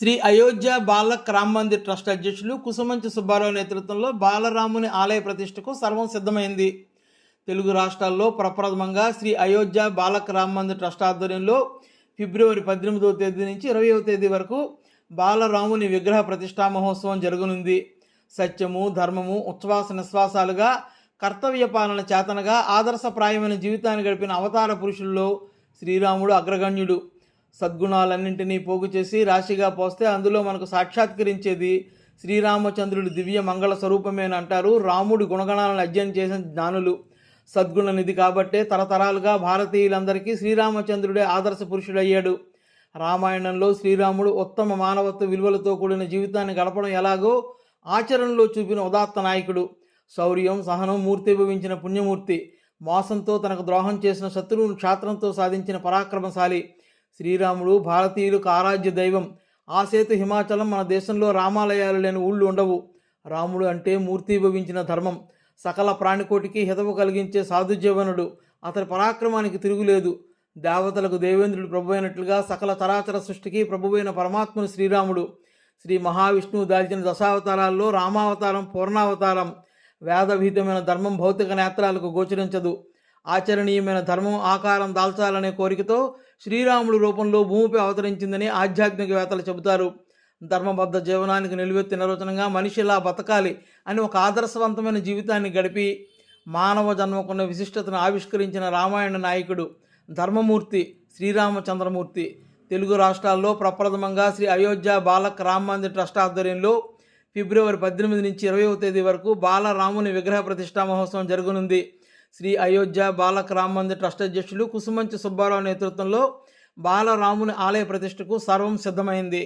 Shri Ayodhya Balak Ram Mandir trust అధ్యక్షులు కుసుమంచి సుబ్బారావు నేతృత్వంలో బాలరాముని ఆలయ ప్రతిష్టకు సర్వం సిద్ధమైంది. తెలుగు రాష్ట్రాల్లో ప్రప్రథమంగా శ్రీ అయోధ్య బాలక్ రామ్ మందిర్ ట్రస్ట్ ఆధ్వర్యంలో ఫిబ్రవరి పద్దెనిమిదవ తేదీ నుంచి ఇరవయవ తేదీ వరకు బాలరాముని విగ్రహ ప్రతిష్టా మహోత్సవం జరగనుంది. సత్యము ధర్మము ఉచ్ఛ్వాస నిశ్వాసాలుగా కర్తవ్య పాలన చేతనగా ఆదర్శప్రాయమైన జీవితాన్ని గడిపిన అవతార పురుషుల్లో శ్రీరాముడు అగ్రగణ్యుడు. సద్గుణాలన్నింటినీ పోగు చేసి రాశిగా పోస్తే అందులో మనకు సాక్షాత్కరించేది శ్రీరామచంద్రుడి దివ్య మంగళ స్వరూపమేని అంటారు. రాముడి గుణగణాలను అధ్యయనం చేసిన జ్ఞానులు సద్గుణ నిధి కాబట్టే తరతరాలుగా భారతీయులందరికీ శ్రీరామచంద్రుడే ఆదర్శ పురుషుడయ్యాడు. రామాయణంలో శ్రీరాముడు ఉత్తమ మానవత్వ విలువలతో కూడిన జీవితాన్ని గడపడం ఎలాగో ఆచరణలో చూపిన ఉదాత్త నాయకుడు. శౌర్యం సహనం మూర్తిభవించిన పుణ్యమూర్తి. మోసంతో తనకు ద్రోహం చేసిన శత్రువును క్షాత్రంతో సాధించిన పరాక్రమశాలి. శ్రీరాముడు భారతీయులకు ఆరాధ్య దైవం. ఆ సేతు హిమాచలం మన దేశంలో రామాలయాలు లేని ఊళ్ళు ఉండవు. రాముడు అంటే మూర్తిభవించిన ధర్మం. సకల ప్రాణికోటికి హితవు కలిగించే సాధుజీవనుడు. అతని పరాక్రమానికి తిరుగులేదు. దేవతలకు దేవేంద్రుడు ప్రభు అయినట్లుగా సకల చరాచర సృష్టికి ప్రభువైన పరమాత్ముని శ్రీరాముడు. శ్రీ మహావిష్ణువు దాల్చిన దశావతారాల్లో రామావతారం పూర్ణావతారం వేదవిహితమైన ధర్మం భౌతిక నేత్రాలకు గోచరించదు. ఆచరణీయమైన ధర్మం ఆకారం దాల్చాలనే కోరికతో శ్రీరాముడు రూపంలో భూమిపై అవతరించిందని ఆధ్యాత్మికవేత్తలు చెబుతారు. ధర్మబద్ధ జీవనానికి నిలువెత్తి నిర్వచనంగా మనిషి ఇలా బతకాలి అని ఒక ఆదర్శవంతమైన జీవితాన్ని గడిపి మానవ జన్మకున్న విశిష్టతను ఆవిష్కరించిన రామాయణ నాయకుడు ధర్మమూర్తి శ్రీరామచంద్రమూర్తి. తెలుగు రాష్ట్రాల్లో ప్రప్రథమంగా శ్రీ అయోధ్య బాలక్ రామ్ మందిర్ ట్రస్ట్ ఆధ్వర్యంలో ఫిబ్రవరి పద్దెనిమిది నుంచి ఇరవైవ తేదీ వరకు బాలరాముని విగ్రహ ప్రతిష్టా మహోత్సవం జరగనుంది. శ్రీ అయోధ్య బాలక రామ్ మందిర్ ట్రస్ట్ అధ్యక్షులు కుసుమంచి సుబ్బారావు నేతృత్వంలో బాలరాముని ఆలయ ప్రతిష్టకు సర్వం సిద్ధమైంది.